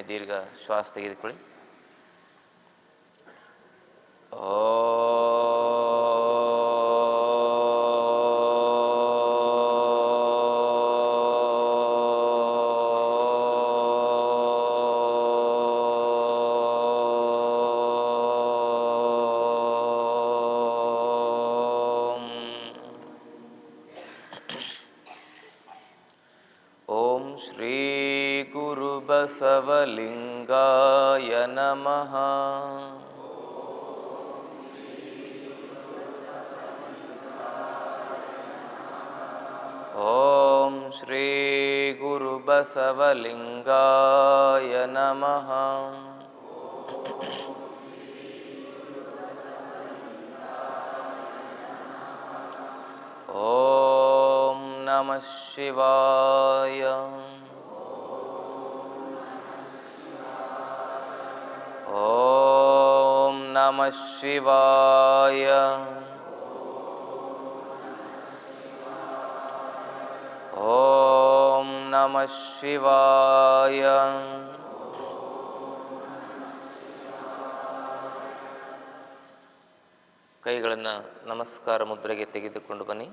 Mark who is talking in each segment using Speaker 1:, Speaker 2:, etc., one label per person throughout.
Speaker 1: ಒಮ್ಮೆ ದೀರ್ಘ ಶ್ವಾಸ ತೆಗೆದುಕೊಳ್ಳಿ. सवलिङ्गाय नमः। ॐ नमः शिवाय। ॐ नमः शिवाय। ನಮಃ ಶಿವಾಯ ಕೈಗಳನ್ನು ನಮಸ್ಕಾರ ಮುದ್ರೆಗೆ ತೆಗೆದುಕೊಂಡು ಬನ್ನಿ.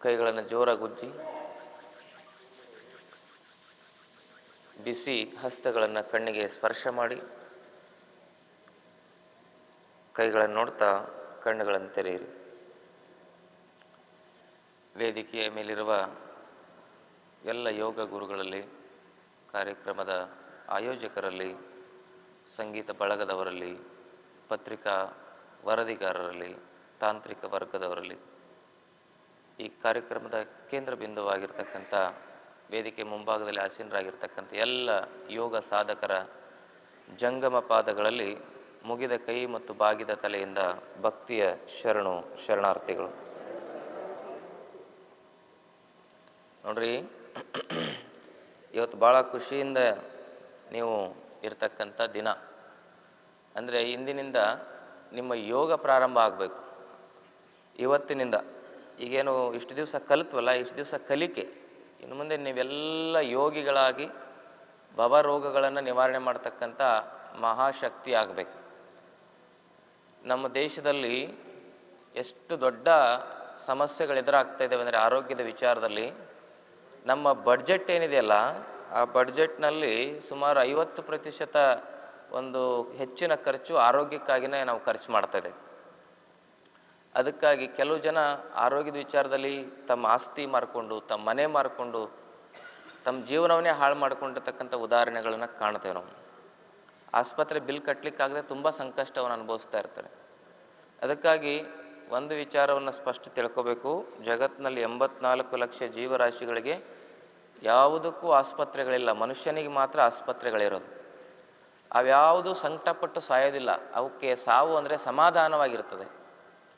Speaker 1: ಕೈಗಳನ್ನು ಜೋರಾಗಿ ಉಜ್ಜಿ. ಬಿಸಿ ಹಸ್ತಗಳನ್ನು ಕಣ್ಣಿಗೆ ಸ್ಪರ್ಶ ಮಾಡಿ. ಕೈಗಳನ್ನು ನೋಡ್ತಾ ಕಣ್ಣುಗಳನ್ನು ತೆರೆಯಿರಿ. ವೇದಿಕೆಯ ಮೇಲಿರುವ ಎಲ್ಲ ಯೋಗ ಗುರುಗಳಲ್ಲಿ, ಕಾರ್ಯಕ್ರಮದ ಆಯೋಜಕರಲ್ಲಿ, ಸಂಗೀತ ಬಳಗದವರಲ್ಲಿ, ಪತ್ರಿಕಾ ವರದಿಗಾರರಲ್ಲಿ, ತಾಂತ್ರಿಕ ವರ್ಗದವರಲ್ಲಿ ಈ ಕಾರ್ಯಕ್ರಮದ ಕೇಂದ್ರ ಬಿಂದುವಾಗಿರ್ತಕ್ಕಂಥ ವೇದಿಕೆ ಮುಂಭಾಗದಲ್ಲಿ ಆಸೀನರಾಗಿರ್ತಕ್ಕಂಥ ಎಲ್ಲ ಯೋಗ ಸಾಧಕರ ಜಂಗಮ ಪಾದಗಳಲ್ಲಿ ಮುಗಿದ ಕೈ ಮತ್ತು ಬಾಗಿದ ತಲೆಯಿಂದ ಭಕ್ತಿಯ ಶರಣು ಶರಣಾರ್ಥಿಗಳು. ನೋಡ್ರಿ, ಇವತ್ತು ಭಾಳ ಖುಷಿಯಿಂದ ನೀವು ಇರ್ತಕ್ಕಂಥ ದಿನ. ಅಂದರೆ ಇಂದಿನಿಂದ ನಿಮ್ಮ ಯೋಗ ಪ್ರಾರಂಭ ಆಗಬೇಕು. ಇವತ್ತಿನಿಂದ. ಈಗೇನು ಇಷ್ಟು ದಿವಸ ಕಲಿತ್ವಲ್ಲ, ಇಷ್ಟು ದಿವಸ ಕಲಿಕೆ. ಇನ್ನು ಮುಂದೆ ನೀವೆಲ್ಲ ಯೋಗಿಗಳಾಗಿ ಭವ ರೋಗಗಳನ್ನು ನಿವಾರಣೆ ಮಾಡ್ತಕ್ಕಂಥ ಮಹಾಶಕ್ತಿ ಆಗಬೇಕು. ನಮ್ಮ ದೇಶದಲ್ಲಿ ಎಷ್ಟು ದೊಡ್ಡ ಸಮಸ್ಯೆಗಳು ಎದುರಾಗ್ತಾ ಇದ್ದಾವೆ ಅಂದರೆ ಆರೋಗ್ಯದ ವಿಚಾರದಲ್ಲಿ, ನಮ್ಮ ಬಡ್ಜೆಟ್ ಏನಿದೆಯಲ್ಲ ಆ ಬಡ್ಜೆಟ್ನಲ್ಲಿ ಸುಮಾರು ಐವತ್ತು ಪ್ರತಿಶತ ಒಂದು ಹೆಚ್ಚಿನ ಖರ್ಚು ಆರೋಗ್ಯಕ್ಕಾಗಿನೇ ನಾವು ಖರ್ಚು ಮಾಡ್ತಾ ಇದ್ದೇವೆ. ಅದಕ್ಕಾಗಿ ಕೆಲವು ಜನ ಆರೋಗ್ಯದ ವಿಚಾರದಲ್ಲಿ ತಮ್ಮ ಆಸ್ತಿ ಮಾರ್ಕೊಂಡು, ತಮ್ಮ ಮನೆ ಮಾರ್ಕೊಂಡು, ತಮ್ಮ ಜೀವನವನ್ನೇ ಹಾಳು ಮಾಡಿಕೊಂಡಿರ್ತಕ್ಕಂಥ ಉದಾಹರಣೆಗಳನ್ನು ಕಾಣ್ತೇವೆ ನಾವು. ಆಸ್ಪತ್ರೆ ಬಿಲ್ ಕಟ್ಟಲಿಕ್ಕಾಗದೆ ತುಂಬ ಸಂಕಷ್ಟವನ್ನು ಅನುಭವಿಸ್ತಾ ಇರ್ತಾರೆ. ಅದಕ್ಕಾಗಿ ಒಂದು ವಿಚಾರವನ್ನು ಸ್ಪಷ್ಟ ತಿಳ್ಕೋಬೇಕು. ಜಗತ್ತಿನಲ್ಲಿ ಎಂಬತ್ನಾಲ್ಕು ಲಕ್ಷ ಜೀವರಾಶಿಗಳಿಗೆ ಯಾವುದಕ್ಕೂ ಆಸ್ಪತ್ರೆಗಳಿಲ್ಲ. ಮನುಷ್ಯನಿಗೆ ಮಾತ್ರ ಆಸ್ಪತ್ರೆಗಳಿರೋದು. ಅವ್ಯಾವುದು ಸಂಕಟಪಟ್ಟು ಸಾಯೋದಿಲ್ಲ. ಅವಕ್ಕೆ ಸಾವು ಅಂದರೆ ಸಮಾಧಾನವಾಗಿರ್ತದೆ.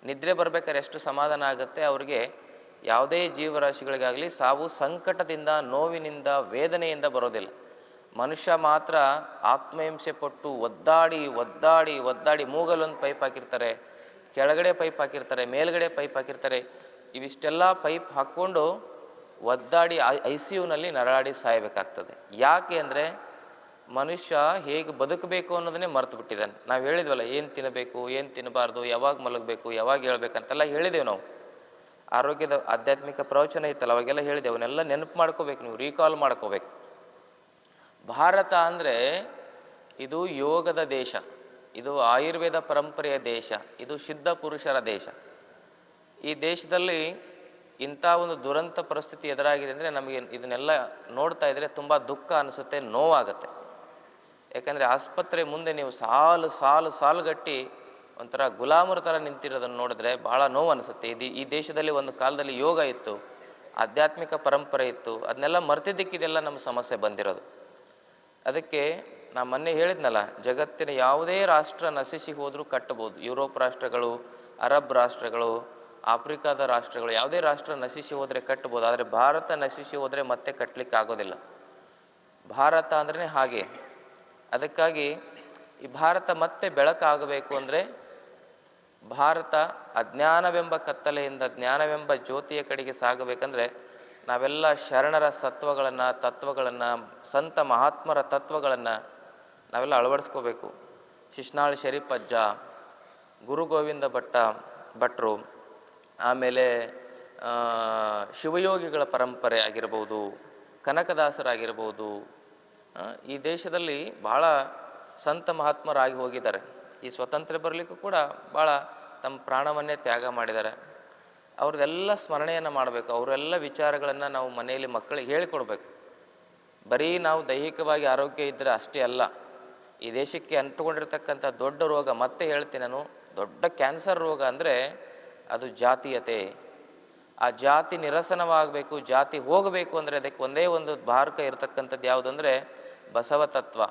Speaker 1: ನಿದ್ರೆ ಬರ್ಬೇಕಾದ್ರೆ ಎಷ್ಟು ಸಮಾಧಾನ ಆಗುತ್ತೆ? ಅವರಿಗೆ ಯಾವುದೇ ಜೀವರಾಶಿಗಳಿಗಾಗಲಿ ಸಾವು ಸಂಕಟದಿಂದ, ನೋವಿನಿಂದ, ವೇದನೆಯಿಂದ ಬರೋದಿಲ್ಲ. ಮನುಷ್ಯ ಮಾತ್ರ ಆತ್ಮಹಿಂಸೆ ಪಟ್ಟು ಒದ್ದಾಡಿ ಒದ್ದಾಡಿ ಒದ್ದಾಡಿ ಮೂಗಲೊಂದು ಪೈಪ್ ಹಾಕಿರ್ತಾರೆ. ಕೆಳಗಡೆ ಪೈಪ್ ಹಾಕಿರ್ತಾರೆ, ಮೇಲ್ಗಡೆ ಪೈಪ್ ಹಾಕಿರ್ತಾರೆ, ಇವಿಷ್ಟೆಲ್ಲ ಪೈಪ್ ಹಾಕ್ಕೊಂಡು ಒದ್ದಾಡಿ ಐ ಸಿ ಯುನಲ್ಲಿ ನರಳಾಡಿ ಸಾಯಬೇಕಾಗ್ತದೆ. ಯಾಕೆ ಅಂದರೆ ಮನುಷ್ಯ ಹೇಗೆ ಬದುಕಬೇಕು ಅನ್ನೋದನ್ನೇ ಮರೆತು ಬಿಟ್ಟಿದ್ದಾನೆ. ನಾವು ಹೇಳಿದ್ವಲ್ಲ, ಏನು ತಿನ್ನಬೇಕು ಏನು ತಿನ್ನಬಾರ್ದು ಯಾವಾಗ ಮಲಗಬೇಕು, ಯಾವಾಗ ಹೇಳ್ಬೇಕಂತೆಲ್ಲ ಹೇಳಿದೆವು ನಾವು. ಆರೋಗ್ಯದ ಆಧ್ಯಾತ್ಮಿಕ ಪ್ರವಚನ ಇತ್ತಲ್ಲ, ಅವಾಗೆಲ್ಲ ಹೇಳಿದೆವು. ಅವನ್ನೆಲ್ಲ ನೆನಪು ಮಾಡ್ಕೋಬೇಕು ನೀವು ರೀಕಾಲ್ ಮಾಡ್ಕೋಬೇಕು. ಭಾರತ ಅಂದರೆ ಇದು ಯೋಗದ ದೇಶ. ಇದು ಆಯುರ್ವೇದ ಪರಂಪರೆಯ ದೇಶ, ಇದು ಸಿದ್ಧ ಪುರುಷರ ದೇಶ. ಈ ದೇಶದಲ್ಲಿ ಇಂಥ ಒಂದು ದುರಂತ ಪರಿಸ್ಥಿತಿ ಎದುರಾಗಿದೆ ಅಂದರೆ ನಮಗೆ ಇದನ್ನೆಲ್ಲ ನೋಡ್ತಾ ಇದ್ದರೆ ತುಂಬ ದುಃಖ ಅನಿಸುತ್ತೆ, ನೋವಾಗುತ್ತೆ. ಯಾಕಂದರೆ ಆಸ್ಪತ್ರೆ ಮುಂದೆ ನೀವು ಸಾಲು ಸಾಲು ಸಾಲುಗಟ್ಟಿ ಒಂಥರ ಗುಲಾಮರ ಥರ ನಿಂತಿರೋದನ್ನು ನೋಡಿದ್ರೆ ಭಾಳ ನೋವು ಅನಿಸುತ್ತೆ. ಇದು ಈ ದೇಶದಲ್ಲಿ ಒಂದು ಕಾಲದಲ್ಲಿ ಯೋಗ ಇತ್ತು, ಆಧ್ಯಾತ್ಮಿಕ ಪರಂಪರೆ ಇತ್ತು, ಅದನ್ನೆಲ್ಲ ಮರ್ತಿದ್ದಕ್ಕಿದೆಲ್ಲ ನಮ್ಮ ಸಮಸ್ಯೆ ಬಂದಿರೋದು. ಅದಕ್ಕೆ ನಾ ಮೊನ್ನೆ ಹೇಳಿದ್ನಲ್ಲ, ಜಗತ್ತಿನ ಯಾವುದೇ ರಾಷ್ಟ್ರ ನಶಿಸಿ ಹೋದರೂ ಕಟ್ಟಬೋದು ಯುರೋಪ್ ರಾಷ್ಟ್ರಗಳು, ಅರಬ್ ರಾಷ್ಟ್ರಗಳು, ಆಫ್ರಿಕಾದ ರಾಷ್ಟ್ರಗಳು ಯಾವುದೇ ರಾಷ್ಟ್ರ ನಶಿಸಿ ಹೋದರೆ ಕಟ್ಬೋದು ಆದರೆ ಭಾರತ ನಶಿಸಿ ಹೋದರೆ ಮತ್ತೆ ಕಟ್ಟಲಿಕ್ಕೆ ಆಗೋದಿಲ್ಲ. ಭಾರತ ಅಂದ್ರೆ ಹಾಗೆ. ಅದಕ್ಕಾಗಿ ಈ ಭಾರತ ಮತ್ತೆ ಬೆಳಕಾಗಬೇಕು ಅಂದರೆ ಭಾರತ ಅಜ್ಞಾನವೆಂಬ ಕತ್ತಲೆಯಿಂದ ಜ್ಞಾನವೆಂಬ ಜ್ಯೋತಿಯ ಕಡೆಗೆ ಸಾಗಬೇಕಂದ್ರೆ ನಾವೆಲ್ಲ ಶರಣರ ಸತ್ವಗಳನ್ನು, ತತ್ವಗಳನ್ನು, ಸಂತ ಮಹಾತ್ಮರ ತತ್ವಗಳನ್ನು ನಾವೆಲ್ಲ ಅಳವಡಿಸ್ಕೋಬೇಕು. ಶಿಶ್ನಾಳ್ ಶರೀಫ್ ಅಜ್ಜ, ಗುರು ಗೋವಿಂದ ಭಟ್ಟ, ಭಟ್ರು, ಆಮೇಲೆ ಶಿವಯೋಗಿಗಳ ಪರಂಪರೆ ಆಗಿರ್ಬೋದು, ಕನಕದಾಸರಾಗಿರ್ಬೋದು ಈ ದೇಶದಲ್ಲಿ ಭಾಳ ಸಂತ ಮಹಾತ್ಮರಾಗಿ ಹೋಗಿದ್ದಾರೆ. ಈ ಸ್ವಾತಂತ್ರ್ಯ ಬರಲಿಕ್ಕೂ ಕೂಡ ಭಾಳ ತಮ್ಮ ಪ್ರಾಣವನ್ನೇ ತ್ಯಾಗ ಮಾಡಿದ್ದಾರೆ. ಅವ್ರದ್ದೆಲ್ಲ ಸ್ಮರಣೆಯನ್ನು ಮಾಡಬೇಕು. ಅವರೆಲ್ಲ ವಿಚಾರಗಳನ್ನು ನಾವು ಮನೆಯಲ್ಲಿ ಮಕ್ಕಳಿಗೆ ಹೇಳಿಕೊಡ್ಬೇಕು. ಬರೀ ನಾವು ದೈಹಿಕವಾಗಿ ಆರೋಗ್ಯ ಇದ್ದರೆ ಅಷ್ಟೇ ಅಲ್ಲ. ಈ ದೇಶಕ್ಕೆ ಅಂಟುಕೊಂಡಿರ್ತಕ್ಕಂಥ ದೊಡ್ಡ ರೋಗ, ಮತ್ತೆ ಹೇಳ್ತೀನಿ ನಾನು, ದೊಡ್ಡ ಕ್ಯಾನ್ಸರ್ ರೋಗ ಅಂದರೆ ಅದು ಜಾತೀಯತೆ. ಆ ಜಾತಿ ನಿರಸನವಾಗಬೇಕು, ಜಾತಿ ಹೋಗಬೇಕು ಅಂದರೆ ಅದಕ್ಕೆ ಒಂದೇ ಒಂದು ಭಾರಕ ಇರತಕ್ಕಂಥದ್ದು ಯಾವುದಂದರೆ ಬಸವ ತತ್ವ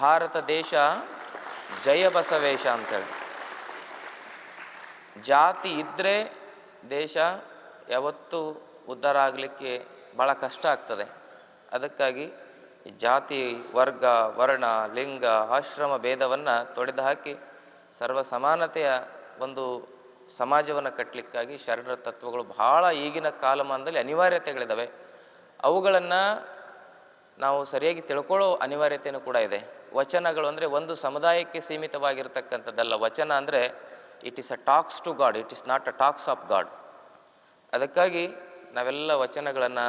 Speaker 1: ಭಾರತ ದೇಶ ಜಯ ಬಸವೇಶ ಅಂತೇಳಿ ಜಾತಿ ಇದ್ದರೆ ದೇಶ ಯಾವತ್ತೂ ಉದ್ಧಾರ ಆಗಲಿಕ್ಕೆ ಭಾಳ ಕಷ್ಟ ಆಗ್ತದೆ. ಅದಕ್ಕಾಗಿ ಜಾತಿ, ವರ್ಗ, ವರ್ಣ, ಲಿಂಗ, ಆಶ್ರಮ ಭೇದವನ್ನು ತೊಡೆದು ಹಾಕಿ ಸರ್ವ ಸಮಾನತೆಯ ಒಂದು ಸಮಾಜವನ್ನು ಕಟ್ಟಲಿಕ್ಕಾಗಿ ಶರಣರ ತತ್ವಗಳು ಬಹಳ ಈಗಿನ ಕಾಲಮಾನದಲ್ಲಿ ಅನಿವಾರ್ಯತೆಗಳಿದ್ದಾವೆ ಅವುಗಳನ್ನು ನಾವು ಸರಿಯಾಗಿ ತಿಳ್ಕೊಳ್ಳೋ ಅನಿವಾರ್ಯತೆಯೂ ಕೂಡ ಇದೆ. ವಚನಗಳು ಅಂದರೆ ಒಂದು ಸಮುದಾಯಕ್ಕೆ ಸೀಮಿತವಾಗಿರ್ತಕ್ಕಂಥದ್ದಲ್ಲ. ವಚನ ಅಂದರೆ it is a talks to god it is not a talks of god ಅದಕ್ಕಾಗಿ ನಾವೆಲ್ಲ ವಚನಗಳನ್ನು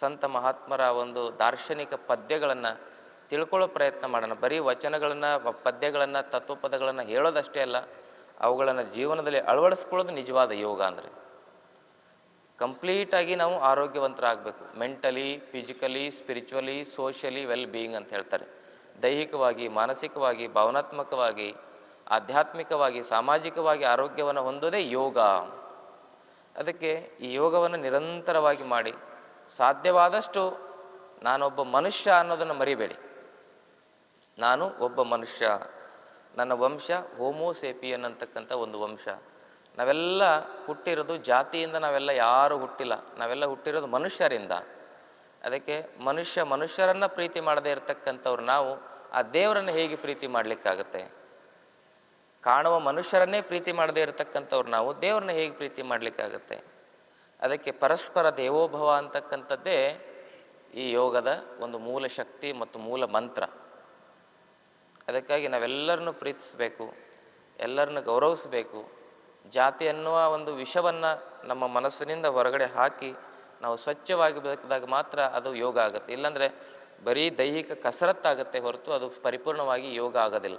Speaker 1: ಸಂತ ಮಹಾತ್ಮರ ಒಂದು ದಾರ್ಶನಿಕ ಪದ್ಯಗಳನ್ನು ತಿಳ್ಕೊಳ್ಳೋ ಪ್ರಯತ್ನ ಮಾಡೋಣ. ಬರೀ ವಚನಗಳನ್ನು ಪದ್ಯಗಳನ್ನು, ತತ್ವಪದಗಳನ್ನು ಹೇಳೋದಷ್ಟೇ ಅಲ್ಲ, ಅವುಗಳನ್ನು ಜೀವನದಲ್ಲಿ ಅಳವಡಿಸ್ಕೊಳ್ಳೋದು ನಿಜವಾದ ಯೋಗ ಅಂದರೆ. ಕಂಪ್ಲೀಟಾಗಿ ನಾವು ಆರೋಗ್ಯವಂತರಾಗಬೇಕು. Mentally, physically, spiritually, socially well being ಅಂತ ಹೇಳ್ತಾರೆ. ದೈಹಿಕವಾಗಿ, ಮಾನಸಿಕವಾಗಿ, ಭಾವನಾತ್ಮಕವಾಗಿ, ಆಧ್ಯಾತ್ಮಿಕವಾಗಿ, ಸಾಮಾಜಿಕವಾಗಿ ಆರೋಗ್ಯವನ್ನು ಹೊಂದೋದೇ ಯೋಗ. ಅದಕ್ಕೆ ಈ ಯೋಗವನ್ನು ನಿರಂತರವಾಗಿ ಮಾಡಿ ಸಾಧ್ಯವಾದಷ್ಟು ನಾನೊಬ್ಬ ಮನುಷ್ಯ ಅನ್ನೋದನ್ನು ಮರಿಬೇಡಿ. ನಾನು ಒಬ್ಬ ಮನುಷ್ಯ, ನನ್ನ ವಂಶ ಹೋಮೋಸೇಪಿಯನ್ ಅಂತಕ್ಕಂಥ ಒಂದು ವಂಶ. ನಾವೆಲ್ಲ ಹುಟ್ಟಿರೋದು ಜಾತಿಯಿಂದ ನಾವೆಲ್ಲ ಯಾರೂ ಹುಟ್ಟಿಲ್ಲ. ನಾವೆಲ್ಲ ಹುಟ್ಟಿರೋದು ಮನುಷ್ಯರಿಂದ. ಅದಕ್ಕೆ ಮನುಷ್ಯ ಮನುಷ್ಯರನ್ನು ಪ್ರೀತಿ ಮಾಡದೇ ಇರತಕ್ಕಂಥವ್ರು ನಾವು, ಆ ದೇವರನ್ನು ಹೇಗೆ ಪ್ರೀತಿ ಮಾಡಲಿಕ್ಕಾಗತ್ತೆ? ಕಾಣುವ ಮನುಷ್ಯರನ್ನೇ ಪ್ರೀತಿ ಮಾಡದೇ ಇರತಕ್ಕಂಥವ್ರು ನಾವು, ದೇವ್ರನ್ನ ಹೇಗೆ ಪ್ರೀತಿ ಮಾಡಲಿಕ್ಕಾಗತ್ತೆ? ಅದಕ್ಕೆ ಪರಸ್ಪರ ದೇವೋಭವ ಅಂತಕ್ಕಂಥದ್ದೇ ಈ ಯೋಗದ ಒಂದು ಮೂಲ ಶಕ್ತಿ ಮತ್ತು ಮೂಲ ಮಂತ್ರ. ಅದಕ್ಕಾಗಿ ನಾವೆಲ್ಲರನ್ನು ಪ್ರೀತಿಸಬೇಕು, ಎಲ್ಲರನ್ನು ಗೌರವಿಸಬೇಕು. ಜಾತಿ ಅನ್ನುವ ಒಂದು ವಿಷವನ್ನು ನಮ್ಮ ಮನಸ್ಸಿನಿಂದ ಹೊರಗಡೆ ಹಾಕಿ ನಾವು ಸ್ವಚ್ಛವಾಗಿ ಬದುಕಿದಾಗ ಮಾತ್ರ ಅದು ಯೋಗ ಆಗುತ್ತೆ. ಇಲ್ಲಾಂದರೆ ಬರೀ ದೈಹಿಕ ಕಸರತ್ತಾಗುತ್ತೆ ಹೊರತು ಅದು ಪರಿಪೂರ್ಣವಾಗಿ ಯೋಗ ಆಗೋದಿಲ್ಲ.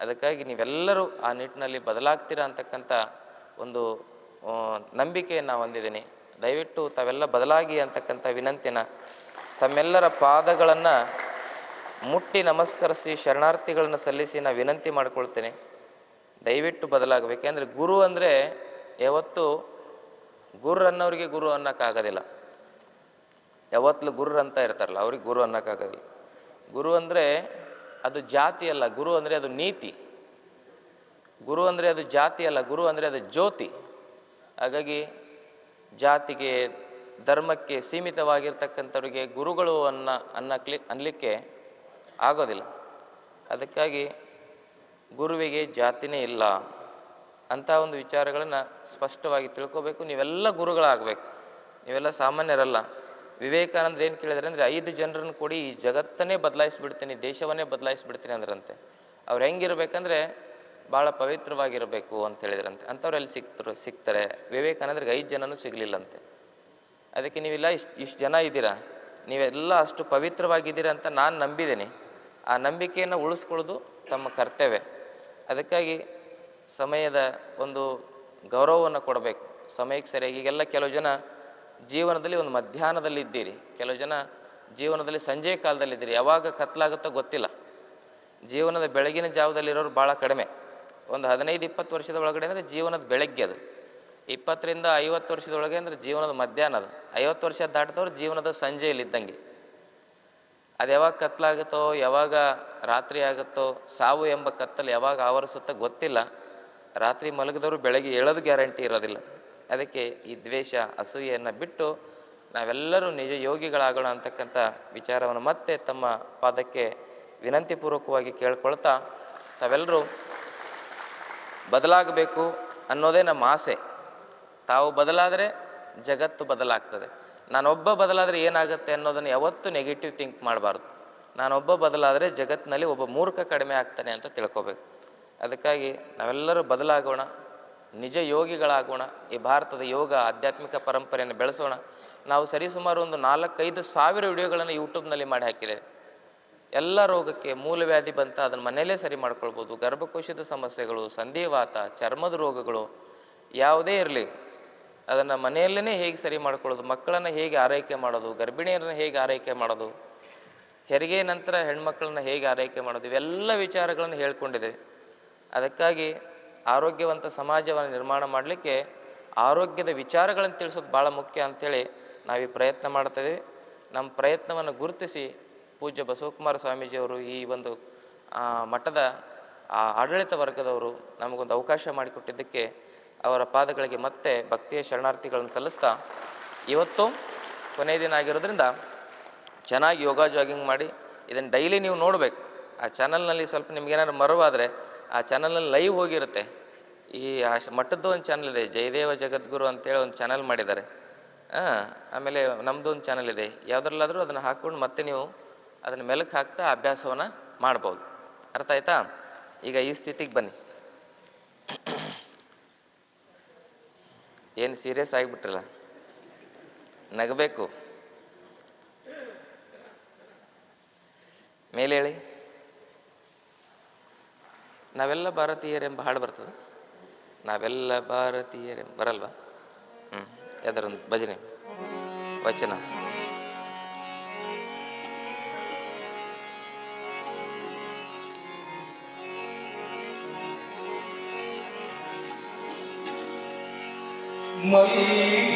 Speaker 1: ಅದಕ್ಕಾಗಿ ನೀವೆಲ್ಲರೂ ಆ ನಿಟ್ಟಿನಲ್ಲಿ ಬದಲಾಗ್ತೀರಾ ಅಂತಕ್ಕಂಥ ಒಂದು ನಂಬಿಕೆಯನ್ನು ಹೊಂದಿದ್ದೀನಿ. ದಯವಿಟ್ಟು ತಾವೆಲ್ಲ ಬದಲಾಗಿ ಅಂತಕ್ಕಂಥ ವಿನಂತಿನ ತಮ್ಮೆಲ್ಲರ ಪಾದಗಳನ್ನು ಮುಟ್ಟಿ ನಮಸ್ಕರಿಸಿ ಶರಣಾರ್ಥಿಗಳನ್ನು ಸಲ್ಲಿಸಿ ನಾನು ವಿನಂತಿ ಮಾಡಿಕೊಳ್ತೇನೆ. ದಯವಿಟ್ಟು ಬದಲಾಗಬೇಕು. ಅಂದರೆ ಗುರು ಅಂದರೆ ಯಾವತ್ತು ಗುರು ಅನ್ನೋರಿಗೆ ಗುರು ಅನ್ನೋಕ್ಕಾಗೋದಿಲ್ಲ. ಯಾವತ್ತಲೂ ಗುರು ಅಂತ ಇರ್ತಾರಲ್ಲ, ಅವ್ರಿಗೆ ಗುರು ಅನ್ನೋಕ್ಕಾಗೋದಿಲ್ಲ. ಗುರು ಅಂದರೆ ಅದು ಜಾತಿ ಅಲ್ಲ, ಗುರು ಅಂದರೆ ಅದು ನೀತಿ. ಗುರು ಅಂದರೆ ಅದು ಜಾತಿ ಅಲ್ಲ, ಗುರು ಅಂದರೆ ಅದು ಜ್ಯೋತಿ. ಹಾಗಾಗಿ ಜಾತಿಗೆ, ಧರ್ಮಕ್ಕೆ ಸೀಮಿತವಾಗಿರ್ತಕ್ಕಂಥವ್ರಿಗೆ ಗುರುಗಳು ಅನ್ನ ಅನ್ನಕ್ಲಿ ಅನ್ನಲಿಕ್ಕೆ ಆಗೋದಿಲ್ಲ. ಅದಕ್ಕಾಗಿ ಗುರುವಿಗೆ ಜಾತಿನೇ ಇಲ್ಲ ಅಂಥ ಒಂದು ವಿಚಾರಗಳನ್ನು ಸ್ಪಷ್ಟವಾಗಿ ತಿಳ್ಕೋಬೇಕು. ನೀವೆಲ್ಲ ಗುರುಗಳಾಗಬೇಕು. ನೀವೆಲ್ಲ ಸಾಮಾನ್ಯರಲ್ಲ. ವಿವೇಕಾನಂದ್ರ ಏನು ಕೇಳಿದ್ರೆ ಅಂದರೆ, ಐದು ಜನರನ್ನು ಕೊಡಿ ಈ ಜಗತ್ತನ್ನೇ ಬದಲಾಯಿಸ್ಬಿಡ್ತೀನಿ, ದೇಶವನ್ನೇ ಬದಲಾಯಿಸ್ಬಿಡ್ತೀನಿ ಅಂದ್ರಂತೆ. ಅವ್ರು ಹೆಂಗಿರ್ಬೇಕಂದ್ರೆ ಭಾಳ ಪವಿತ್ರವಾಗಿರಬೇಕು ಅಂತ ಹೇಳಿದ್ರಂತೆ. ಅಂಥವ್ರು ಎಲ್ಲಿ ಸಿಕ್ತರು? ಸಿಗ್ತಾರೆ ವಿವೇಕಾನಂದ್ರಿಗೆ ಐದು ಜನನೂ ಸಿಗಲಿಲ್ಲಂತೆ. ಅದಕ್ಕೆ ನೀವೆಲ್ಲ, ಇಷ್ಟು ಇಷ್ಟು ಜನ ಇದ್ದೀರಾ? ನೀವೆಲ್ಲ ಅಷ್ಟು ಪವಿತ್ರವಾಗಿದ್ದೀರಾ ಅಂತ ನಾನು ನಂಬಿದ್ದೀನಿ. ಆ ನಂಬಿಕೆಯನ್ನು ಉಳಿಸ್ಕೊಳ್ಳೋದು ತಮ್ಮ ಕರ್ತವ್ಯ. ಅದಕ್ಕಾಗಿ ಸಮಯದ ಒಂದು ಗೌರವವನ್ನು ಕೊಡಬೇಕು. ಸಮಯಕ್ಕೆ ಸರಿಯಾಗಿ, ಈಗೆಲ್ಲ ಕೆಲವು ಜನ ಜೀವನದಲ್ಲಿ ಒಂದು ಮಧ್ಯಾಹ್ನದಲ್ಲಿ ಇದ್ದೀರಿ. ಕೆಲವು ಜನ ಜೀವನದಲ್ಲಿ ಸಂಜೆ ಕಾಲದಲ್ಲಿದ್ದೀರಿ ಯಾವಾಗ ಕತ್ಲಾಗುತ್ತೋ ಗೊತ್ತಿಲ್ಲ. ಜೀವನದ ಬೆಳಗಿನ ಜಾವದಲ್ಲಿರೋರು ಭಾಳ ಕಡಿಮೆ. ಒಂದು ಹದಿನೈದು, ಇಪ್ಪತ್ತು ವರ್ಷದ ಒಳಗಡೆ ಅಂದರೆ ಜೀವನದ ಬೆಳಗ್ಗೆ ಅದು. ಇಪ್ಪತ್ತರಿಂದ ಐವತ್ತು ವರ್ಷದೊಳಗೆ ಅಂದರೆ ಜೀವನದ ಮಧ್ಯಾಹ್ನ ಅದು. ಐವತ್ತು ವರ್ಷ ದಾಟಿದವ್ರು ಜೀವನದ ಸಂಜೆಯಲ್ಲಿ ಇದ್ದಂಗೆ ಅದು ಯಾವಾಗ ಕತ್ತಲಾಗುತ್ತೋ, ಯಾವಾಗ ರಾತ್ರಿ ಆಗುತ್ತೋ, ಸಾವು ಎಂಬ ಕತ್ತಲು ಯಾವಾಗ ಆವರಿಸುತ್ತೋ ಗೊತ್ತಿಲ್ಲ. ರಾತ್ರಿ ಮಲಗಿದವರು ಬೆಳಗ್ಗೆ ಏಳೋದು ಗ್ಯಾರಂಟಿ ಇರೋದಿಲ್ಲ. ಅದಕ್ಕೆ ಈ ದ್ವೇಷ, ಅಸೂಯೆಯನ್ನು ಬಿಟ್ಟು ನಾವೆಲ್ಲರೂ ನಿಜ ಯೋಗಿಗಳಾಗೋಣ ಅಂತಕ್ಕಂಥ ವಿಚಾರವನ್ನು ಮತ್ತೆ ತಮ್ಮ ಪಾದಕ್ಕೆ ವಿನಂತಿಪೂರ್ವಕವಾಗಿ ಕೇಳ್ಕೊಳ್ತಾ ತಾವೆಲ್ಲರೂ ಬದಲಾಗಬೇಕು ಅನ್ನೋದೇ ನಮ್ಮ ಆಸೆ. ತಾವು ಬದಲಾದರೆ ಜಗತ್ತು ಬದಲಾಗ್ತದೆ. ನಾನೊಬ್ಬ ಬದಲಾದರೆ ಏನಾಗುತ್ತೆ ಅನ್ನೋದನ್ನು ಯಾವತ್ತೂ ನೆಗೆಟಿವ್ ಥಿಂಕ್ ಮಾಡಬಾರ್ದು. ನಾನೊಬ್ಬ ಬದಲಾದರೆ ಜಗತ್ತಿನಲ್ಲಿ ಒಬ್ಬ ಮೂರ್ಖ ಕಡಿಮೆ ಆಗ್ತಾನೆ ಅಂತ ತಿಳ್ಕೊಬೇಕು. ಅದಕ್ಕಾಗಿ ನಾವೆಲ್ಲರೂ ಬದಲಾಗೋಣ, ನಿಜ ಯೋಗಿಗಳಾಗೋಣ, ಈ ಭಾರತದ ಯೋಗ ಆಧ್ಯಾತ್ಮಿಕ ಪರಂಪರೆಯನ್ನು ಬೆಳೆಸೋಣ. ನಾವು ಸರಿಸುಮಾರು ಒಂದು ನಾಲ್ಕೈದು ಸಾವಿರ ವಿಡಿಯೋಗಳನ್ನು ಯೂಟ್ಯೂಬ್ನಲ್ಲಿ ಮಾಡಿ ಹಾಕಿದ್ದೇವೆ. ಎಲ್ಲ ರೋಗಕ್ಕೆ ಮೂಲವ್ಯಾಧಿ ಬಂತ ಅದನ್ನು ಮನೆಯಲ್ಲೇ ಸರಿ ಮಾಡ್ಕೊಳ್ಬೋದು. ಗರ್ಭಕೋಶದ ಸಮಸ್ಯೆಗಳು, ಸಂಧಿವಾತ, ಚರ್ಮದ ರೋಗಗಳು ಯಾವುದೇ ಇರಲಿ. ಅದನ್ನು ಮನೆಯಲ್ಲೇ ಹೇಗೆ ಸರಿ ಮಾಡ್ಕೊಳ್ಳೋದು, ಮಕ್ಕಳನ್ನು ಹೇಗೆ ಆರೈಕೆ ಮಾಡೋದು, ಗರ್ಭಿಣಿಯರನ್ನು ಹೇಗೆ ಆರೈಕೆ ಮಾಡೋದು, ಹೆರಿಗೆ ನಂತರ ಹೆಣ್ಮಕ್ಳನ್ನ ಹೇಗೆ ಆರೈಕೆ ಮಾಡೋದು, ಇವೆಲ್ಲ ವಿಚಾರಗಳನ್ನು ಹೇಳ್ಕೊಂಡಿದೆ. ಅದಕ್ಕಾಗಿ ಆರೋಗ್ಯವಂತ ಸಮಾಜವನ್ನು ನಿರ್ಮಾಣ ಮಾಡಲಿಕ್ಕೆ ಆರೋಗ್ಯದ ವಿಚಾರಗಳನ್ನು ತಿಳಿಸೋದು ಭಾಳ ಮುಖ್ಯ ಅಂಥೇಳಿ ನಾವು ಪ್ರಯತ್ನ ಮಾಡ್ತೇವೆ ನಮ್ಮ ಪ್ರಯತ್ನವನ್ನು ಗುರುತಿಸಿ ಪೂಜ್ಯ ಬಸವಕುಮಾರ ಸ್ವಾಮೀಜಿಯವರು ಈ ಒಂದು ಮಠದ, ಆ, ಆಡಳಿತ ವರ್ಗದವರು ನಮಗೊಂದು ಅವಕಾಶ ಮಾಡಿಕೊಟ್ಟಿದ್ದಕ್ಕೆ ಅವರ ಪಾದಗಳಿಗೆ ಮತ್ತೆ ಭಕ್ತಿಯ ಶರಣಾರ್ಥಿಗಳನ್ನು ಸಲ್ಲಿಸ್ತಾ ಇವತ್ತು ಕೊನೆಯ ದಿನ ಆಗಿರೋದ್ರಿಂದ ಚೆನ್ನಾಗಿ ಯೋಗ ಜಾಗಿಂಗ್ ಮಾಡಿ ಇದನ್ನು ಡೈಲಿ ನೀವು ನೋಡಬೇಕು. ಆ ಚಾನಲ್ನಲ್ಲಿ ಸ್ವಲ್ಪ ನಿಮ್ಗೇನಾದ್ರು ಮರವಾದರೆ ಆ ಚಾನಲ್ನಲ್ಲಿ ಲೈವ್ ಹೋಗಿರುತ್ತೆ. ಈ ಆ ಮಠದ್ದು ಒಂದು ಚಾನಲ್ ಇದೆ, ಜಯದೇವ ಜಗದ್ಗುರು ಅಂತೇಳಿ ಒಂದು ಚಾನಲ್ ಮಾಡಿದ್ದಾರೆ. ಆಮೇಲೆ ನಮ್ಮದು ಒಂದು ಚಾನಲ್ ಇದೆ. ಯಾವುದ್ರಲ್ಲಾದರೂ ಅದನ್ನು ಹಾಕ್ಕೊಂಡು ಮತ್ತೆ ನೀವು ಅದನ್ನು ಮೆಲುಕು ಹಾಕ್ತಾ ಅಭ್ಯಾಸವನ್ನು ಮಾಡ್ಬೋದು. ಅರ್ಥ ಆಯ್ತಾ? ಈಗ ಈ ಸ್ಥಿತಿಗೆ ಬನ್ನಿ. ಏನು ಸೀರಿಯಸ್ ಆಗಿಬಿಟ್ರಲ್ಲ? ನಗಬೇಕು. ಮೇಲೆ ಹೇಳಿ. ನಾವೆಲ್ಲ ಭಾರತೀಯರೆಂಬ ಹಾಡು ಬರ್ತದೆ? ನಾವೆಲ್ಲ ಭಾರತೀಯರೆಂಬ, ಬರಲ್ವಾ? ಹ್ಞೂ ಯಾವ್ದಾರೊಂದು ಭಜನೆ, ವಚನ.
Speaker 2: mây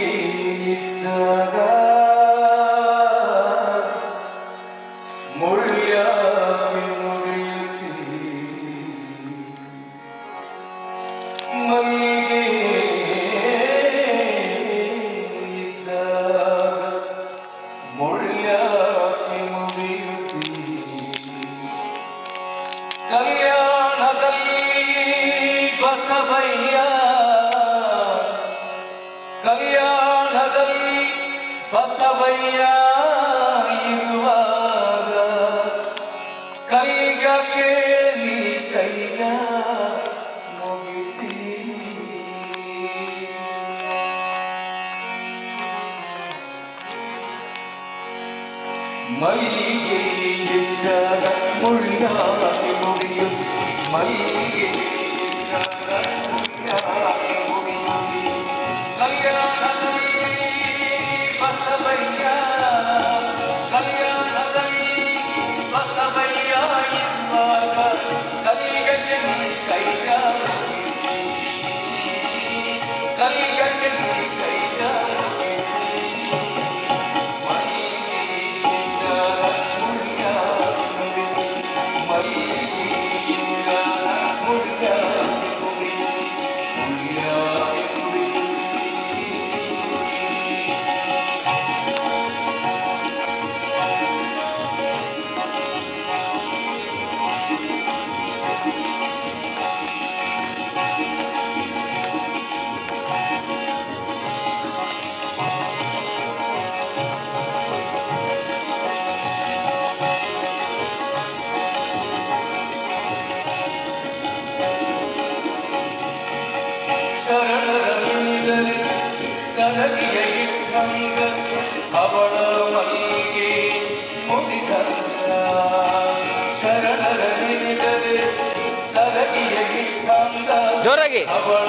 Speaker 2: ಶರಣರನಿದರೆ ಸರದಿಯ ಇಟ್ಟಂಗ ಅವಳ ಮಲ್ಲಿಗೆ ಮುಡಿದಂಗ ಶರಣರನಿದರೆ ಸರದಿಯ ಇಟ್ಟಂಗ ಅವಳ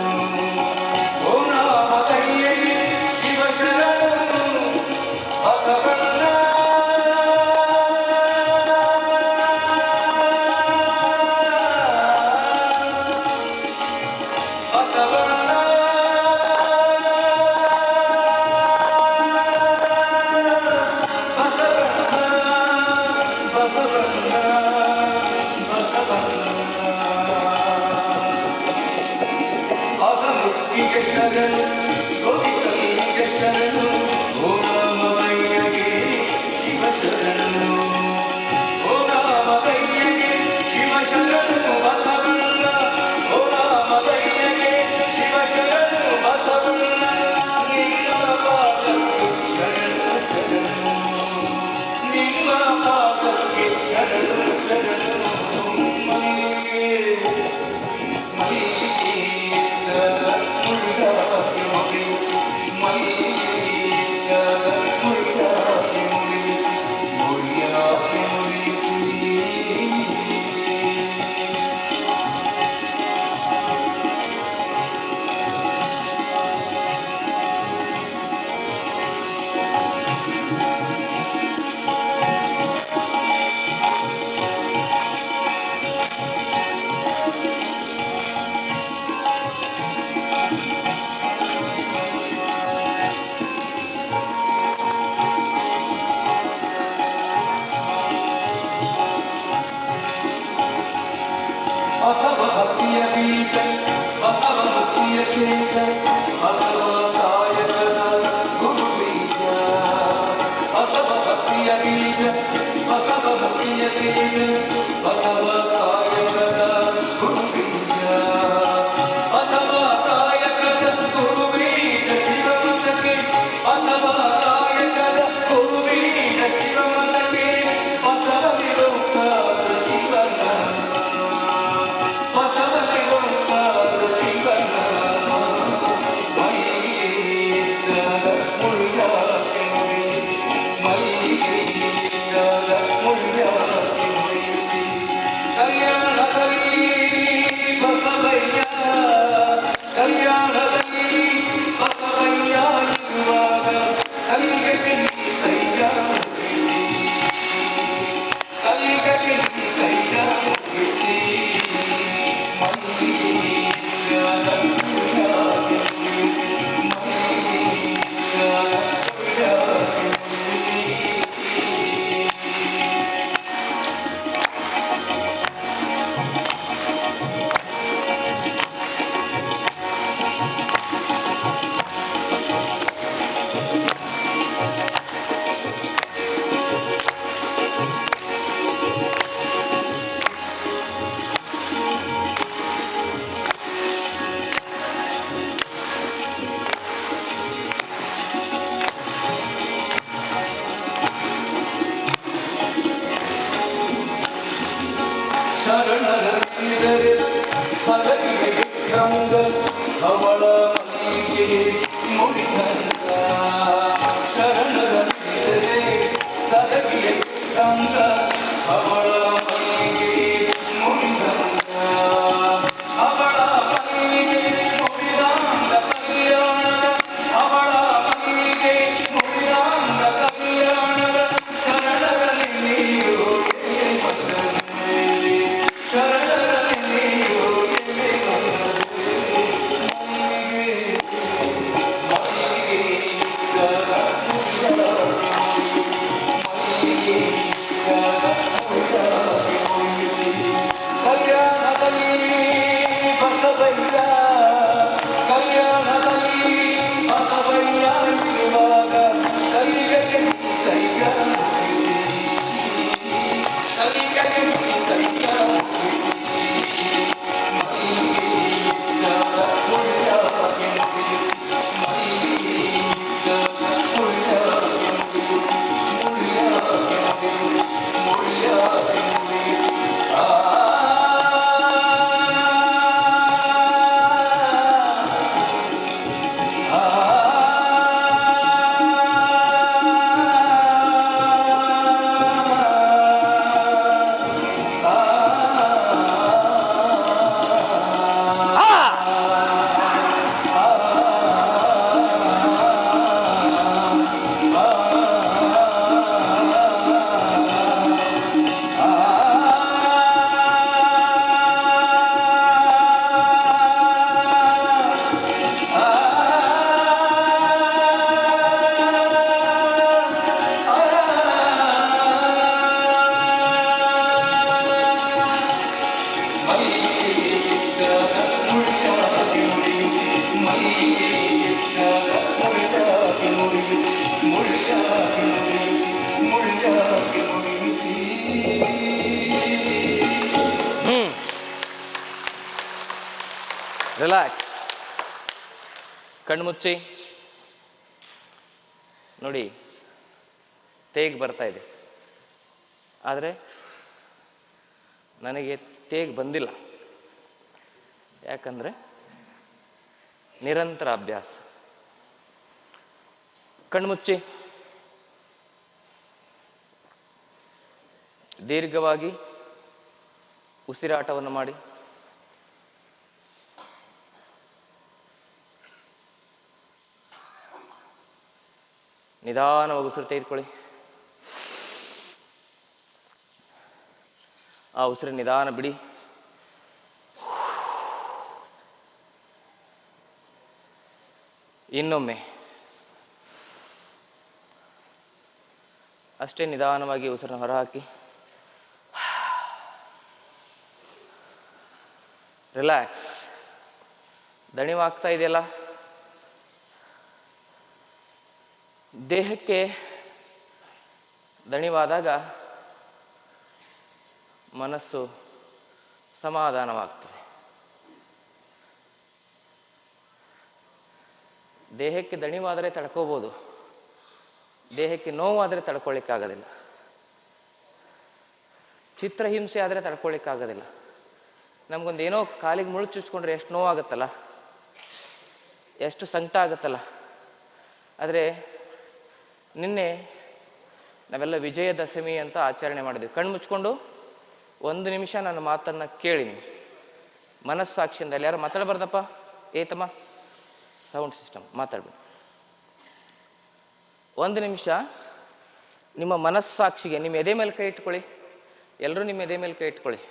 Speaker 2: Thank you. ಮಂಗಳ ಕಮಲ ಮಲ್ಲಿಗೆ
Speaker 1: Gracias. ಕಣ್ಮುಚ್ಚಿ. ನೋಡಿ, ತೇಗ್ ಬರ್ತಾ ಇದೆ. ಆದರೆ ನನಗೆ ತೇಗ್ ಬಂದಿಲ್ಲ. ಯಾಕಂದರೆ ನಿರಂತರ ಅಭ್ಯಾಸ. ಕಣ್ಮುಚ್ಚಿ. ದೀರ್ಘವಾಗಿ ಉಸಿರಾಟವನ್ನು ಮಾಡಿ. ನಿಧಾನವಾಗಿ ಉಸಿರು ತೆಗೆದುಕೊಳ್ಳಿ ಆ ಉಸಿರು ನಿಧಾನ ಬಿಡಿ. ಇನ್ನೊಮ್ಮೆ. ಅಷ್ಟೇ ನಿಧಾನವಾಗಿ ಉಸಿರನ್ನು ಹೊರಹಾಕಿ. ರಿಲ್ಯಾಕ್ಸ್. ದಣಿವಾಗ್ತಾ ಇದೆಯಲ್ಲ? ದೇಹಕ್ಕೆ ದಣಿವಾದಾಗ ಮನಸ್ಸು ಸಮಾಧಾನವಾಗ್ತದೆ. ದೇಹಕ್ಕೆ ದಣಿವಾದರೆ ತಡ್ಕೋಬೋದು. ದೇಹಕ್ಕೆ ನೋವಾದರೆ ತಡ್ಕೊಳ್ಳಿಕ್ಕಾಗೋದಿಲ್ಲ. ಚಿತ್ರಹಿಂಸೆ ಆದರೆ ತಡ್ಕೊಳ್ಳಿಕ್ಕಾಗೋದಿಲ್ಲ. ನಮಗೊಂದು ಏನೋ ಕಾಲಿಗೆ ಮುಳು ಚುಚ್ಕೊಂಡ್ರೆ ಎಷ್ಟು ನೋವಾಗುತ್ತಲ್ಲ, ಎಷ್ಟು ಸಂಕಟ ಆಗುತ್ತಲ್ಲ ಆದರೆ ನಿನ್ನೆ ನಾವೆಲ್ಲ ವಿಜಯದಶಮಿ ಅಂತ ಆಚರಣೆ ಮಾಡಿದ್ವಿ. ಕಣ್ಣು ಮುಚ್ಕೊಂಡು ಒಂದು ನಿಮಿಷ ನನ್ನ ಮಾತನ್ನು ಕೇಳಿ ನೀವು ಮನಸ್ಸಾಕ್ಷಿಯಿಂದ ಯಾರು ಮಾತಾಡಬಾರ್ದಪ್ಪ? ಏತಮ್ಮ? ಸೌಂಡ್ ಸಿಸ್ಟಮ್ ಮಾತಾಡ್ಬೇಕು ಒಂದು ನಿಮಿಷ. ನಿಮ್ಮ ಮನಸ್ಸಾಕ್ಷಿಗೆ, ನಿಮ್ಮ ಎದೆ ಮೇಲೆ ಕೈ ಇಟ್ಕೊಳ್ಳಿ. ಎಲ್ಲರೂ ನಿಮ್ಮ ಎದೆ ಮೇಲೆ ಕೈ ಇಟ್ಕೊಳ್ಳಿ.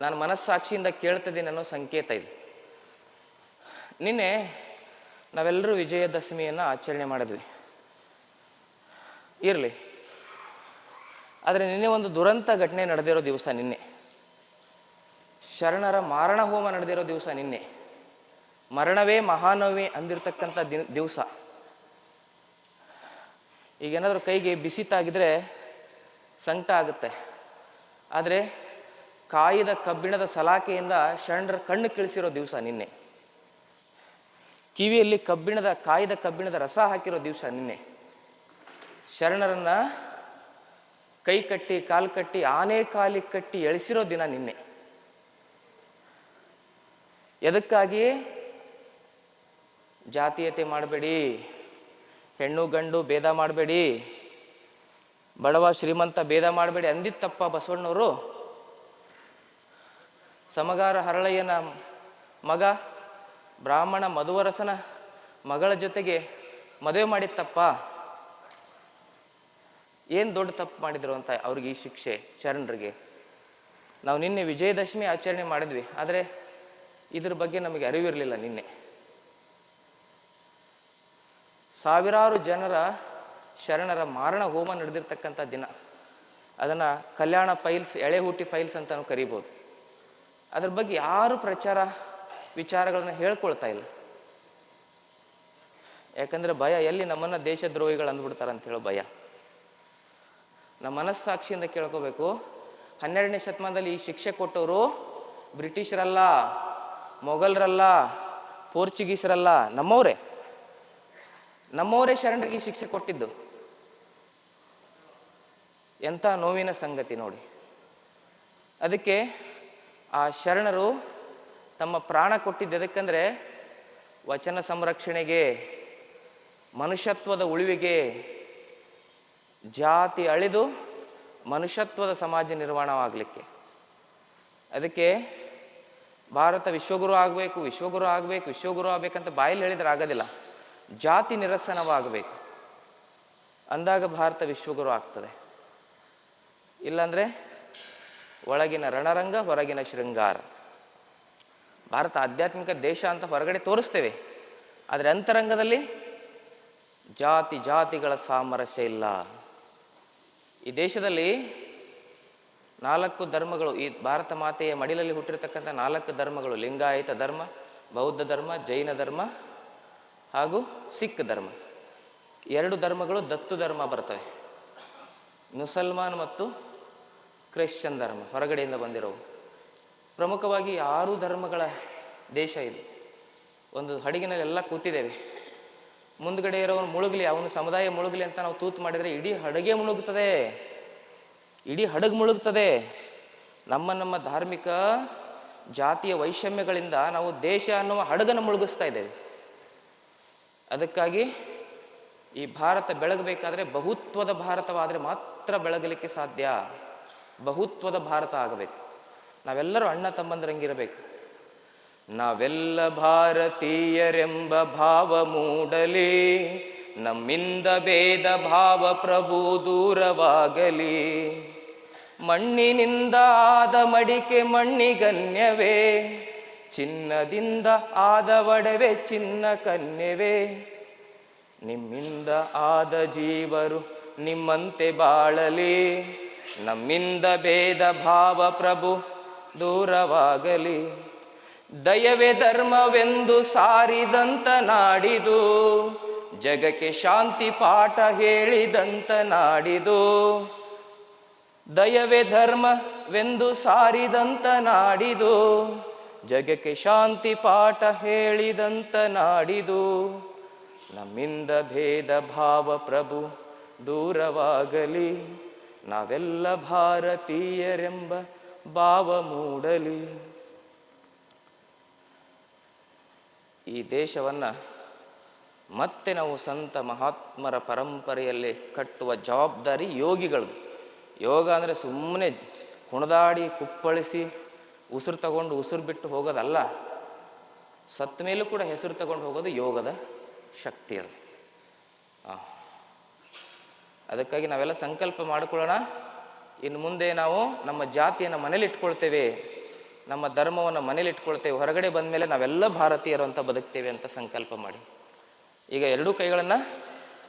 Speaker 1: ನಾನು ಮನಸ್ಸಾಕ್ಷಿಯಿಂದ ಕೇಳ್ತಿದ್ದೀನಿ ಅನ್ನೋ ಸಂಕೇತ ಇದು. ನಿನ್ನೆ ನಾವೆಲ್ಲರೂ ವಿಜಯದಶಮಿಯನ್ನು ಆಚರಣೆ ಮಾಡಿದ್ವಿ. ಇರಲಿ. ಆದರೆ ನಿನ್ನೆ ಒಂದು ದುರಂತ ಘಟನೆ ನಡೆದಿರೋ ದಿವಸ ನಿನ್ನೆ. ಶರಣರ ಮಾರಣ ಹೋಮ ನಡೆದಿರೋ ದಿವಸ ನಿನ್ನೆ. ಮರಣವೇ ಮಹಾನವೇ ಅಂದಿರತಕ್ಕಂಥ ದಿನ, ದಿವಸ. ಈಗೇನಾದರೂ ಕೈಗೆ ಬಿಸಿ ತಾಗಿದ್ರೆ ಸಂಕಟ ಆಗುತ್ತೆ. ಆದರೆ ಕಾಯಿದ ಕಬ್ಬಿಣದ ಸಲಾಕೆಯಿಂದ ಶರಣರ ಕಣ್ಣು ಕಿಳಿಸಿರೋ ದಿವಸ ನಿನ್ನೆ. ಕಿವಿಯಲ್ಲಿ ಕಬ್ಬಿಣದ, ಕಾಯಿದ ಕಬ್ಬಿಣದ ರಸ ಹಾಕಿರೋ ದಿವಸ ನಿನ್ನೆ. ಶರಣರನ್ನ ಕೈ ಕಟ್ಟಿ, ಕಾಲು ಕಟ್ಟಿ, ಆನೆ ಕಾಲಿ ಕಟ್ಟಿ ಎಳಿಸಿರೋ ದಿನ ನಿನ್ನೆ. ಎದಕ್ಕಾಗಿ? ಜಾತೀಯತೆ ಮಾಡಬೇಡಿ, ಹೆಣ್ಣು, ಗಂಡು ಭೇದ ಮಾಡಬೇಡಿ, ಬಡವ, ಶ್ರೀಮಂತ ಭೇದ ಮಾಡಬೇಡಿ ಅಂದಿತ್ತಪ್ಪ ಬಸವಣ್ಣವರು. ಸಮಗಾರ ಹರಳಯ್ಯನ ಮಗ, ಬ್ರಾಹ್ಮಣ ಮಧುವರಸನ ಮಗಳ ಜೊತೆಗೆ ಮದುವೆ ಮಾಡಿತ್ತಪ್ಪ. ಏನು ದೊಡ್ಡ ತಪ್ಪು ಮಾಡಿದ್ರು ಅಂತ ಅವ್ರಿಗೆ ಈ ಶಿಕ್ಷೆ ಶರಣರಿಗೆ? ನಾವು ನಿನ್ನೆ ವಿಜಯದಶಮಿ ಆಚರಣೆ ಮಾಡಿದ್ವಿ, ಆದರೆ ಇದ್ರ ಬಗ್ಗೆ ನಮಗೆ ಅರಿವಿರಲಿಲ್ಲ ನಿನ್ನೆ. ಸಾವಿರಾರು ಜನರ ಶರಣರ ಮಾರಣ ಹೋಮ ನಡೆದಿರ್ತಕ್ಕಂಥ ದಿನ. ಅದನ್ನು ಕಲ್ಯಾಣ ಫೈಲ್ಸ್, ಎಳೆ ಹೂಟಿ ಫೈಲ್ಸ್ ಅಂತ ನಾವು ಕರಿಬೋದು. ಅದ್ರ ಬಗ್ಗೆ ಯಾರು ಪ್ರಚಾರ ವಿಚಾರಗಳನ್ನ ಹೇಳ್ಕೊಳ್ತಾ ಇಲ್ಲ. ಯಾಕಂದ್ರೆ ಭಯ, ಎಲ್ಲಿ ನಮ್ಮನ್ನ ದೇಶದ್ರೋಹಿಗಳು ಅಂದ್ಬಿಡ್ತಾರೆ ಅಂತ ಹೇಳೋ ಭಯ. ನಮ್ಮ ಮನಸ್ಸಾಕ್ಷಿಯಿಂದ ಕೇಳ್ಕೋಬೇಕು. ಹನ್ನೆರಡನೇ ಶತಮಾನದಲ್ಲಿ ಈ ಶಿಕ್ಷೆ ಕೊಟ್ಟವರು ಬ್ರಿಟಿಷರಲ್ಲ, ಮೊಘಲರಲ್ಲ, ಪೋರ್ಚುಗೀಸರಲ್ಲ, ನಮ್ಮವರೇ. ನಮ್ಮವರೇ ಶರಣರಿಗೆ ಶಿಕ್ಷೆ ಕೊಟ್ಟಿದ್ದು. ಎಂಥ ನೋವಿನ ಸಂಗತಿ ನೋಡಿ. ಅದಕ್ಕೆ ಆ ಶರಣರು ತಮ್ಮ ಪ್ರಾಣ ಕೊಟ್ಟಿದ್ದು ಎದಕ್ಕಂದ್ರೆ ವಚನ ಸಂರಕ್ಷಣೆಗೆ, ಮನುಷ್ಯತ್ವದ ಉಳಿವಿಗೆ ಜಾತಿ ಅಳಿದು ಮನುಷ್ಯತ್ವದ ಸಮಾಜ ನಿರ್ಮಾಣವಾಗಲಿಕ್ಕೆ. ಅದಕ್ಕೆ ಭಾರತ ವಿಶ್ವಗುರು ಆಗಬೇಕು ವಿಶ್ವಗುರು ಆಗಬೇಕು, ವಿಶ್ವಗುರು ಆಗಬೇಕಂತ ಬಾಯಲ್ಲಿ ಹೇಳಿದ್ರೆ ಆಗೋದಿಲ್ಲ. ಜಾತಿ ನಿರಸನವಾಗಬೇಕು. ಅಂದಾಗ ಭಾರತ ವಿಶ್ವಗುರು ಆಗ್ತದೆ. ಇಲ್ಲಾಂದರೆ ಒಳಗಿನ ರಣರಂಗ, ಹೊರಗಿನ ಶೃಂಗಾರ. ಭಾರತ ಆಧ್ಯಾತ್ಮಿಕ ದೇಶ ಅಂತ ಹೊರಗಡೆ ತೋರಿಸ್ತೇವೆ. ಆದರೆ ಅಂತರಂಗದಲ್ಲಿ ಜಾತಿ ಜಾತಿಗಳ ಸಾಮರಸ್ಯ ಇಲ್ಲ. ಈ ದೇಶದಲ್ಲಿ ನಾಲ್ಕು ಧರ್ಮಗಳು, ಈ ಭಾರತ ಮಾತೆಯ ಮಡಿಲಲ್ಲಿ ಹುಟ್ಟಿರ್ತಕ್ಕಂಥ ನಾಲ್ಕು ಧರ್ಮಗಳು, ಲಿಂಗಾಯತ ಧರ್ಮ, ಬೌದ್ಧ ಧರ್ಮ, ಜೈನ ಧರ್ಮ ಹಾಗೂ ಸಿಖ್ ಧರ್ಮ. ಎರಡು ಧರ್ಮಗಳು ದತ್ತು ಧರ್ಮ ಬರ್ತವೆ. ಮುಸಲ್ಮಾನ್ ಮತ್ತು ಕ್ರಿಶ್ಚಿಯನ್ ಧರ್ಮ ಹೊರಗಡೆಯಿಂದ ಬಂದಿರೋವು. ಪ್ರಮುಖವಾಗಿ ಆರು ಧರ್ಮಗಳ ದೇಶ ಇದು. ಒಂದು ಹಡಗಿನಲ್ಲಿ ಎಲ್ಲ ಕೂತಿದ್ದೇವೆ. ಮುಂದ್ಗಡೆ ಇರೋನು ಮುಳುಗಲಿ, ಅವನು ಸಮುದಾಯ ಮುಳುಗಲಿ ಅಂತ ನಾವು ತೂತು ಮಾಡಿದರೆ ಇಡೀ ಹಡಗೆ ಮುಳುಗ್ತದೆ. ಇಡೀ ಹಡಗು ಮುಳುಗ್ತದೆ. ನಮ್ಮ ನಮ್ಮ ಧಾರ್ಮಿಕ ಜಾತಿಯ ವೈಷಮ್ಯಗಳಿಂದ ನಾವು ದೇಶ ಅನ್ನುವ ಹಡಗನ್ನು ಮುಳುಗಿಸ್ತಾ ಇದ್ದೇವೆ. ಅದಕ್ಕಾಗಿ ಈ ಭಾರತ ಬೆಳಗಬೇಕಾದ್ರೆ ಬಹುತ್ವದ ಭಾರತವಾದರೆ ಮಾತ್ರ ಬೆಳಗಲಿಕ್ಕೆ ಸಾಧ್ಯ. ಬಹುತ್ವದ ಭಾರತ ಆಗಬೇಕು. ನಾವೆಲ್ಲರೂ ಅಣ್ಣ ತಮ್ಮಂದರಂಗಿರಬೇಕು. ನಾವೆಲ್ಲ ಭಾರತೀಯರೆಂಬ ಭಾವ ಮೂಡಲಿ, ನಮ್ಮಿಂದ ಭೇದ ಭಾವ ಪ್ರಭು ದೂರವಾಗಲಿ. ಮಣ್ಣಿನಿಂದ ಆದ ಮಡಿಕೆ ಮಣ್ಣಿಗನ್ಯವೇ, ಚಿನ್ನದಿಂದ ಆದ ಒಡವೆ ಚಿನ್ನ ಕನ್ಯವೇ. ನಿಮ್ಮಿಂದ ಆದ ಜೀವರು ನಿಮ್ಮಂತೆ ಬಾಳಲಿ, ನಮ್ಮಿಂದ ಭೇದ ಭಾವ ಪ್ರಭು ದೂರವಾಗಲಿ. ದಯವೇ ಧರ್ಮವೆಂದು ಸಾರಿದಂತ ನಾಡಿದು, ಜಗಕ್ಕೆ ಶಾಂತಿ ಪಾಠ ಹೇಳಿದಂತ ನಾಡಿದು. ದಯವೇ ಧರ್ಮವೆಂದು ಸಾರಿದಂತ ನಾಡಿದು, ಜಗಕ್ಕೆ ಶಾಂತಿ ಪಾಠ ಹೇಳಿದಂತ ನಾಡಿದು. ನಮ್ಮಿಂದ ಭೇದ ಭಾವ ಪ್ರಭು ದೂರವಾಗಲಿ, ನಾವೆಲ್ಲ ಭಾರತೀಯರೆಂಬ ಭಾವ ಮೂಡಲಿ. ಈ ದೇಶವನ್ನು ಮತ್ತೆ ನಾವು ಸಂತ ಮಹಾತ್ಮರ ಪರಂಪರೆಯಲ್ಲಿ ಕಟ್ಟುವ ಜವಾಬ್ದಾರಿ ಯೋಗಿಗಳದು. ಯೋಗ ಅಂದರೆ ಸುಮ್ಮನೆ ಕುಣದಾಡಿ, ಕುಪ್ಪಳಿಸಿ, ಉಸಿರು ತಗೊಂಡು ಉಸಿರು ಬಿಟ್ಟು ಹೋಗೋದಲ್ಲ. ಸತ್ತ ಮೇಲೂ ಕೂಡ ಹೆಸರು ತಗೊಂಡು ಹೋಗೋದು ಯೋಗದ ಶಕ್ತಿ ಅದು. ಅದಕ್ಕಾಗಿ ನಾವೆಲ್ಲ ಸಂಕಲ್ಪ ಮಾಡಿಕೊಳ್ಳೋಣ. ಇನ್ನು ಮುಂದೆ ನಾವು ನಮ್ಮ ಜಾತಿಯನ್ನು ಮನೇಲಿ ಇಟ್ಕೊಳ್ತೇವೆ. ನಮ್ಮ ಧರ್ಮವನ್ನು ಮನೇಲಿ ಇಟ್ಕೊಳ್ತೇವೆ ಹೊರಗಡೆ ಬಂದ ಮೇಲೆ ನಾವೆಲ್ಲ ಭಾರತೀಯರು ಅಂತ ಬದುಕ್ತೇವೆ ಅಂತ ಸಂಕಲ್ಪ ಮಾಡಿ. ಈಗ ಎರಡೂ ಕೈಗಳನ್ನು